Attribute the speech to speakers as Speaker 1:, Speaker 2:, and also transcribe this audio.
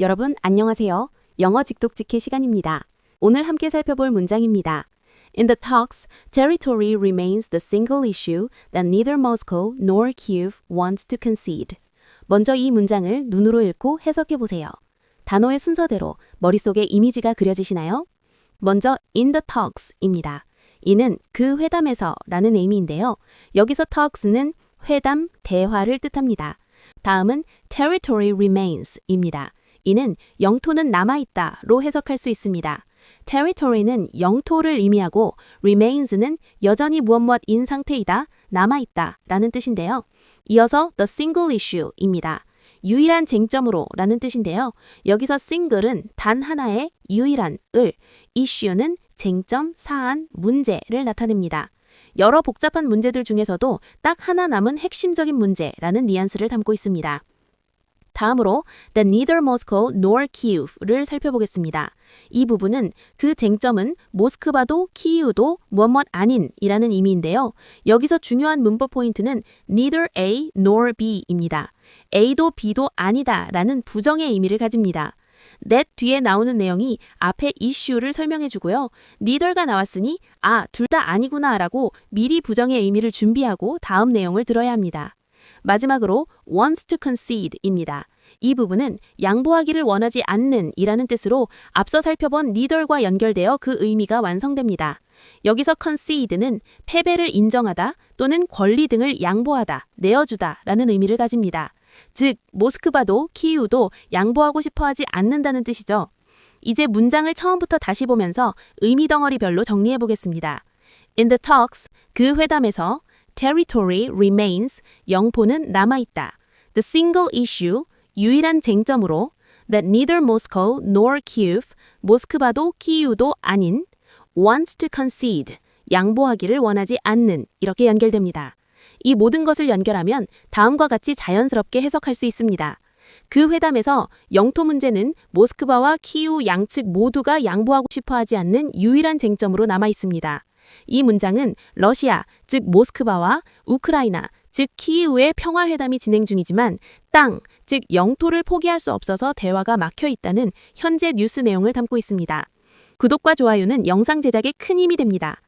Speaker 1: 여러분 안녕하세요. 영어 직독직해 시간입니다. 오늘 함께 살펴볼 문장입니다. In the talks, territory remains the single issue that neither Moscow nor Kyiv wants to concede. 먼저 이 문장을 눈으로 읽고 해석해 보세요. 단어의 순서대로 머릿속에 이미지가 그려지시나요? 먼저 in the talks입니다. 이는 그 회담에서 라는 의미인데요. 여기서 talks는 회담, 대화를 뜻합니다. 다음은 territory remains 입니다. 이는 영토는 남아있다로 해석할 수 있습니다. territory는 영토를 의미하고 remains는 여전히 무엇 무엇인 상태이다, 남아있다 라는 뜻인데요. 이어서 the single issue입니다. 유일한 쟁점으로 라는 뜻인데요. 여기서 single은 단 하나의 유일한 을, issue는 쟁점, 사안, 문제를 나타냅니다. 여러 복잡한 문제들 중에서도 딱 하나 남은 핵심적인 문제라는 뉘앙스를 담고 있습니다. 다음으로 that neither Moscow nor Kyiv를 살펴보겠습니다. 이 부분은 그 쟁점은 모스크바도 키이우도 무엇무엇 아닌이라는 의미인데요. 여기서 중요한 문법 포인트는 neither A nor B입니다. A도 B도 아니다 라는 부정의 의미를 가집니다. that 뒤에 나오는 내용이 앞에 issue를 설명해 주고요. neither가 나왔으니 아, 둘 다 아니구나 라고 미리 부정의 의미를 준비하고 다음 내용을 들어야 합니다. 마지막으로 wants to concede입니다. 이 부분은 양보하기를 원하지 않는 이라는 뜻으로 앞서 살펴본 neither과 연결되어 그 의미가 완성됩니다. 여기서 concede는 패배를 인정하다 또는 권리 등을 양보하다, 내어주다 라는 의미를 가집니다. 즉, 모스크바도 키이우도 양보하고 싶어 하지 않는다는 뜻이죠. 이제 문장을 처음부터 다시 보면서 의미 덩어리별로 정리해 보겠습니다. In the talks, 그 회담에서 territory remains, 영포는 남아있다. The single issue, 유일한 쟁점으로 that neither Moscow nor Kyiv, 모스크바도 키이우도 아닌 wants to concede, 양보하기를 원하지 않는 이렇게 연결됩니다. 이 모든 것을 연결하면 다음과 같이 자연스럽게 해석할 수 있습니다. 그 회담에서 영토 문제는 모스크바와 키우 양측 모두가 양보하고 싶어 하지 않는 유일한 쟁점으로 남아 있습니다. 이 문장은 러시아, 즉 모스크바와 우크라이나, 즉 키이우의 평화회담이 진행 중이지만 땅, 즉 영토를 포기할 수 없어서 대화가 막혀 있다는 현재 뉴스 내용을 담고 있습니다. 구독과 좋아요는 영상 제작에 큰 힘이 됩니다.